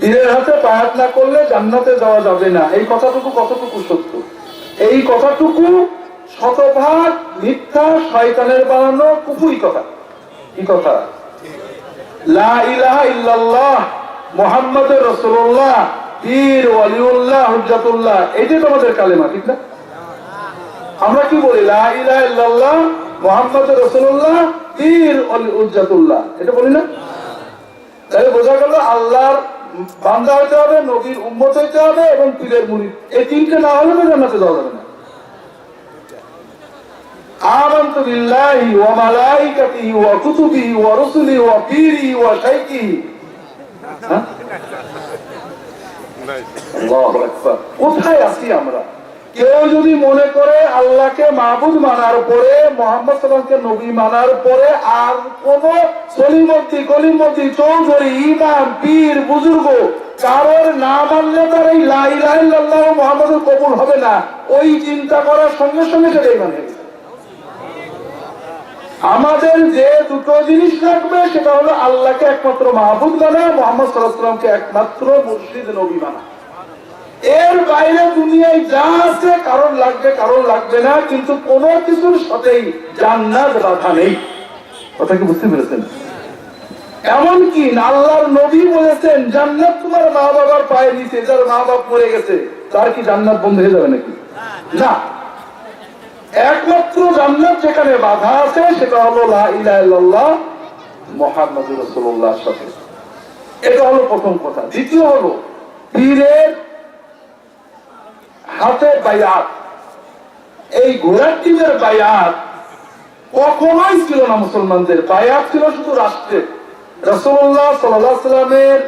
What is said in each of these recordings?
পীরের হাতে পায়াত না করলে জান্নাতে যাওয়া যাবে না। এই কথাটুকু কতটুকু সত্য? এই কথাটুকু শতভাগ মিথ্যা, শয়তানের বানানো কুফুরি কথা। কি কথা? লা ইলাহা ইল্লাল্লাহ মুহাম্মাদুর রাসূলুল্লাহ, পীর ওয়ালিউল্লাহ হুজ্জাতুল্লাহ। এই যে তোমাদের কালেমা, ঠিক না? আমরা কি বলি? লা ইলাহা ইল্লাল্লাহ মুহাম্মাদুর রাসূলুল্লাহ, পীর ওয়ালি এটা বলি না? তাহলে বোঝা গেল আল্লাহর বান্দা হইতে হবে নবীর উম্মত হইতে হবে এবং পীরের মুরিদ এই তিনটে না হলে তো জান্নাতে যাওয়া যাবে না آمنت بالله وملائكته وكتبه ورسله وبيره وشيخه হ্যাঁ? আল্লাহু আকবার। কোথায় আছি আমরা কেউ যদি মনে করে আল্লাহকে মাহবুদ মানার পরে, মোহাম্মদ সাল্লামকে নবী মানার পরে আর কোন সলিমতি কলিমতি চৌধুরী, ইমাম, পীর, বুজুর্গ কারোর না মানলে তার এই লাইলাহ মোহাম্মদের কবুল হবে না। ওই চিন্তা করার সঙ্গে সঙ্গে সেটাই মানে আমাদের যে দুটো জিনিস লাগবে, সেটা হলো আল্লাহকে একমাত্র মাহবুদ মানা, মোহাম্মদ সাল্লাহামকে একমাত্র মুর্শিদ নবী মানা। বাইরে দুনিয়ায় যা আছে, কারণ লাগবে কারণ লাগবে না, কিন্তু কোন কিছুর সাথেই জান্নাত বাধা নেই। কথা কি বুঝতে পেরেছেন? এমনকি আল্লাহর নবী বলেছেন, জান্নাত তোমার মা বাবার পায়ে নিচে যার মা বাপ মরে গেছে, তার কি জান্নাত বন্ধ হয়ে যাবে নাকি? না। একমাত্র জান্নাত যেখানে বাধা আছে, সেটা হলো লা ইলাহা ইল্লাল্লাহ মুহাম্মাদুর রাসূলুল্লাহর সাথে। এটা হলো প্রথম কথা। দ্বিতীয় হলো, পীরের হাতে বায়াত। এই ঘোড়ার বায়াত কখনোই ছিল না মুসলমানদের। বায়াত ছিল শুধু রাষ্ট্রের। রসুল্লাহ সাল্লামের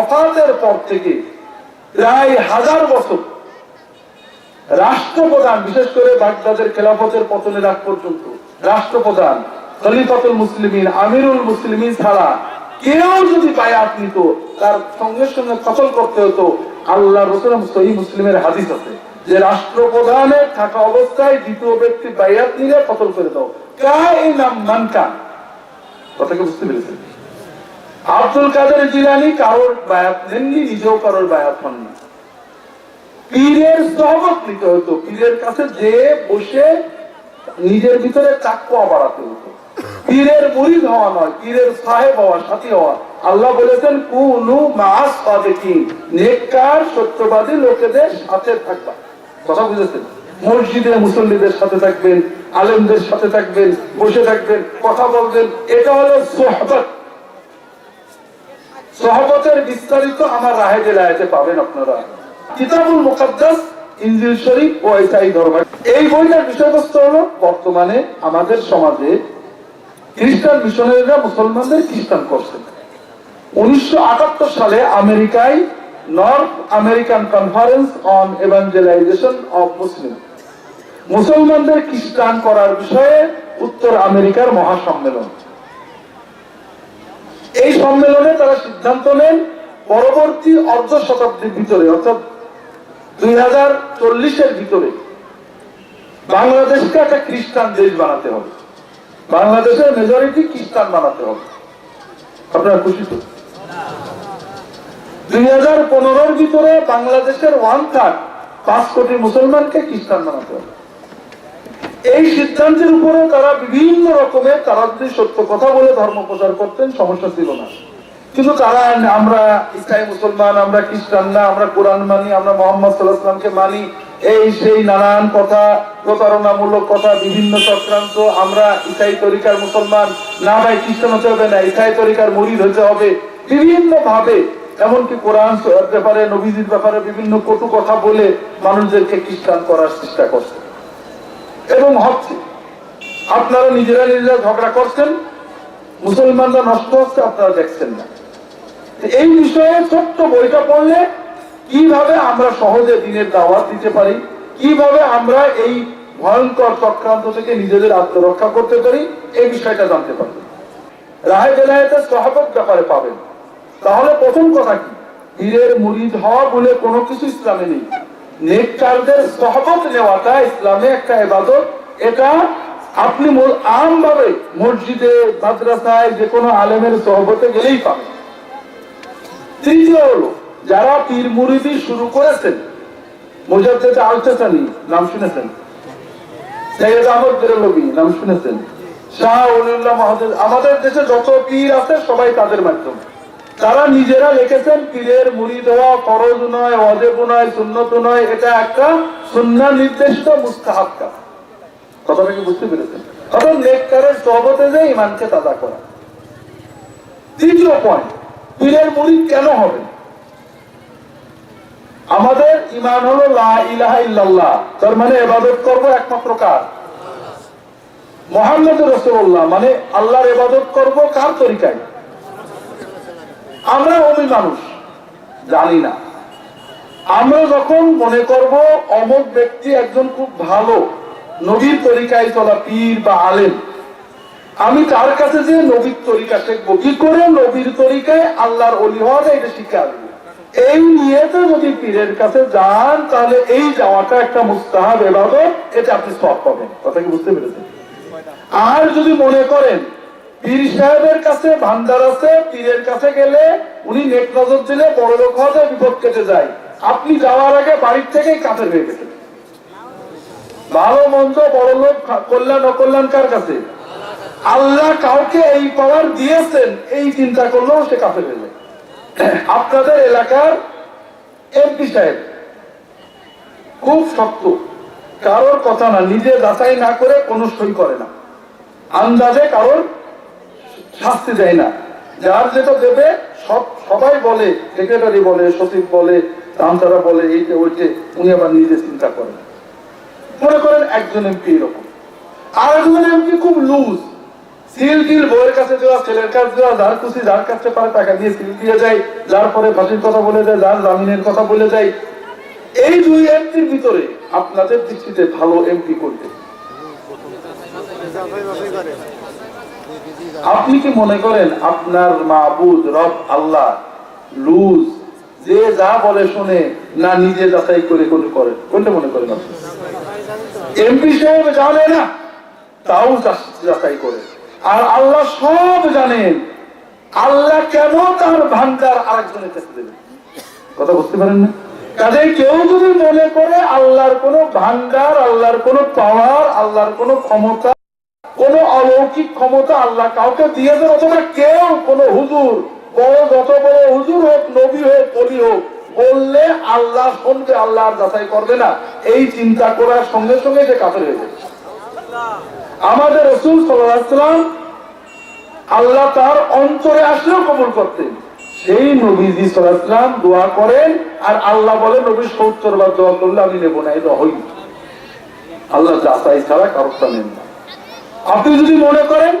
অফাতের পর থেকে প্রায় হাজার বছর রাষ্ট্রপ্রধান, বিশেষ করে বাগদাদের খেলাফতের পতনের আগ পর্যন্ত রাষ্ট্রপ্রধান, খলিফাতুল মুসলিমিন, আমিরুল মুসলিমিন ছাড়া কেউ যদি বায়াত নিত, তার সঙ্গে সঙ্গে ফসল করতে হতো আল্লাহ রসুল সহি মুসলিমের হাদিস আছে যে রাষ্ট্রপ্রধানের থাকা অবস্থায় দ্বিতীয় ব্যক্তি বায়াত নিলে ফসল করে দাও। কা এই নাম মানকা কথাকে বুঝতে পেরেছেন? আব্দুল কাদের জিলানি কারোর বায়াত নেননি, নিজেও কারোর বায়াত হননি। পীরের সহমত নিতে হতো, পীরের কাছে যে বসে নিজের ভিতরে চাকুয়া বাড়াতে হতো। পীরের মুরিদ হওয়া নয়, পীরের সাহেব হওয়া, সাথী হওয়া। আল্লাহ বলেছেন, কুনু মাস সাদিকিন। নেককার, সত্যবাদী লোকেদের সাথে থাকবা। কথা বুঝেছেন? মসজিদে মুসল্লিদের সাথে থাকবেন, আলেমদের সাথে থাকবেন, বসে থাকবেন, কথা বলবেন, এটা হলো সোহবত। সহবতের বিস্তারিত আমার রাহে জেলায়তে পাবেন আপনারা। কিতাবুল মুকাদ্দাস, ইনজিল শরীফ ও ইসাই ধর্ম। এই বইটার বিষয়বস্তু হলো, বর্তমানে আমাদের সমাজে খ্রিস্টান মিশনারিরা মুসলমানদের খ্রিস্টান করছেন। উনিশশো আটাত্তর সালে আমেরিকায় North American conference on evangelization of Muslim. মুসলমানদের খ্রিস্টান করার বিষয়ে উত্তর আমেরিকার মহাসম্মেলন। এই সম্মেলনে তারা সিদ্ধান্ত নেন, পরবর্তী অর্ধ শতাব্দীর ভিতরে, অর্থাৎ দুই হাজার চল্লিশের ভিতরে, বাংলাদেশকে একটা খ্রিস্টান দেশ বানাতে হবে। বাংলাদেশের মেজরিটি খ্রিস্টান বানাতে হবে। আপনারা খুশি তো? দুই হাজার পনেরোর ভিতরে বাংলাদেশের ওয়ান পাঁচ কোটি মুসলমানকে খ্রিস্টান বানাতে এই সিদ্ধান্তের উপরে তারা বিভিন্ন তারা যদি সত্য কথা বলে ধর্ম প্রচার করতেন, সমস্যা ছিল না। কিন্তু তারা আমরা মুসলমান, আমরা খ্রিস্টান না, আমরা কোরআন মানি, আমরা মোহাম্মদ সাল্লাহামকে মানি, এই সেই নানান কথা, প্রতারণামূলক কথা, বিভিন্ন চক্রান্ত, আমরা ইসাই তরিকার মুসলমান, না ভাই খ্রিস্টান হতে হবে না ইসাই তরিকার মরিদ হতে হবে। বিভিন্ন ভাবে এমনকি কোরআন ব্যাপারে, নবীজির ব্যাপারে বিভিন্ন কটু কথা বলে মানুষদেরকে খ্রিস্টান করার চেষ্টা করছে। এবং হচ্ছে আপনারা নিজেরা নিজেরা ঝগড়া করছেন, মুসলমানরা নষ্ট হচ্ছে, আপনারা দেখছেন না। এই বিষয়ে ছোট্ট বইটা পড়লে কীভাবে আমরা সহজে দিনের দাওয়াত দিতে পারি, কীভাবে আমরা এই ভয়ঙ্কর চক্রান্ত থেকে নিজেদের আত্মরক্ষা করতে পারি, এই বিষয়টা জানতে পারবেন রাহে বেলায়েতের সহাবত ব্যাপারে পাবেন। তাহলে প্রথম কথা কি? পীরের মুরিদ হওয়া বলে কোনো কিছু ইসলামে নেই। নেককারদের সহবত নেওয়াটা ইসলামে একটা এবাদত। এটা আপনি আম ভাবে মসজিদে, মাদ্রাসায় যে কোনো আলেমের সহবতে গেলেই পাবেন। তৃতীয় হলো, যারা পীর মুরিদি শুরু করেছেন, মুজাদ্দেদ আলতেসানি নাম শুনেছেন? সৈয়দ আহমদ বেরলবি নাম শুনেছেন? শাহ মহাদেব আমাদের দেশে যত পীর আছে সবাই তাদের মাধ্যমে। তারা নিজেরা লিখেছেন, পীরের মুড়ি হওয়া ফরজ নয় অজেব নয়, সুন্নত নয়, এটা একটা সুন্না নির্দেশিত মুস্তাহাব কাজ কথাটা কি বুঝতে পেরেছেন? অর্থাৎ নেককারের সহবতে যে ইমানকে তাজা করা। তৃতীয় পয়েন্ট পীরের মুড়িদ কেন হবে? আমাদের ইমান হলো লা ইলাহা ইল্লাল্লাহ। তার মানে এবাদত করব একমাত্র কার? মোহাম্মদ রসুল্লাহ। মানে আল্লাহর এবাদত করব কার তরিকায়? আমরা অমি মানুষ, জানি না। আমরা যখন মনে করব অমুক ব্যক্তি একজন খুব ভালো নবীর তরিকায় চলা পীর বা আলেম, আমি তার কাছে যে নবীর তরিকা শিখব, কি করে নবীর তরিকায় আল্লাহর অলি হওয়া যায় এটা শিখে আসবে। এই নিয়েতে যদি পীরের কাছে যান, তাহলে এই যাওয়াটা একটা মুস্তাহাব এবাদত, এটা আপনি সব পাবেন। কথা কি বুঝতে পেরেছেন? আর যদি মনে করেন পীর সাহেবের কাছে ভান্ডার আছে, পীরের কাছে গেলে উনি নেট নজর দিলে বড় লোক হওয়া যায়, বিপদ কেটে যায়। আপনি যাওয়ার আগে বাড়ির ভালো, মন্দ, বড় লোক, কল্যাণ, অকল্যাণ কার কাছে? আল্লাহ কাউকে এই পাওয়ার দিয়েছেন, এই চিন্তা করলেও সে কাছে যায় আপনাদের এলাকার এমপি সাহেব খুব শক্ত, কারোর কথা না, নিজে যাচাই না করে কোনো সই করে না। আন্দাজে কারোর শাস্তি দেয় না। যার যেটা দেবে, সব, সবাই বলে সেক্রেটারি বলে, সচিব বলে তারা বলে এইটা ওইটে উনি আবার নিজে চিন্তা করেন। মনে করেন একজন এমপি এরকম। আর একজন এমপি খুব লুজ সিল টিল বইয়ের কাছে দেওয়া, ছেলের কাছে দেওয়া, যার খুশি যার কাছে পারে টাকা দিয়ে সিল দিয়ে যায়, যার পরে ফাঁসির কথা বলে যায়, যার জামিনের কথা বলে যায়। এই দুই এমপির ভিতরে আপনাদের দৃষ্টিতে ভালো এমপি করতে আপনি কি মনে করেন আপনার মাহবুদ রব, আল্লাহ, লুজ, যে যা বলে শুনে না নিজে যাচাই করে কোন করে? কোনটা মনে করেন আপনি? এমপি সাহেব জানে না, তাও যাচাই করে। আর আল্লাহ সব জানেন আল্লাহ কেন তার ভান্ডার আরেকজনের কাছে কথা বুঝতে পারেন না? কাজে কেউ যদি মনে করে আল্লাহর কোনো ভান্ডার, আল্লাহর কোনো পাওয়ার আল্লাহর কোনো ক্ষমতা কোন অলৌকিক ক্ষমতা আল্লাহ কাউকে দিয়েছেন অথবা কেউ কোন হুজুর, বড় যত বড় হুজুর হোক, নবী হোক কলি হোক, বললে আল্লাহ শুনবে, আল্লাহ যাচাই করবে না। এই চিন্তা করার সঙ্গে সঙ্গে সে কাফের হয়ে যাবে। আমাদের রসুল সাল্লাম আল্লাহ তার অন্তরে আসলেও কবুল করতেন। সেই নবীজি সাল্লাম দোয়া করেন, আর আল্লাহ বলে নবী, সত্তর বার দোয়া করলে আমি নেব না এটা হই আল্লাহ যাচাই ছাড়া কারোরটা নেন না। আপনি যদি মনে করেন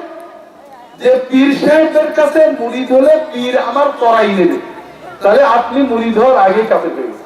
যে পীর সাহেবদের কাছে মুড়ি ধরে পীর আমার করাই নেবে, তাহলে আপনি মুড়ি ধর আগে কাছে পেয়ে গেছেন।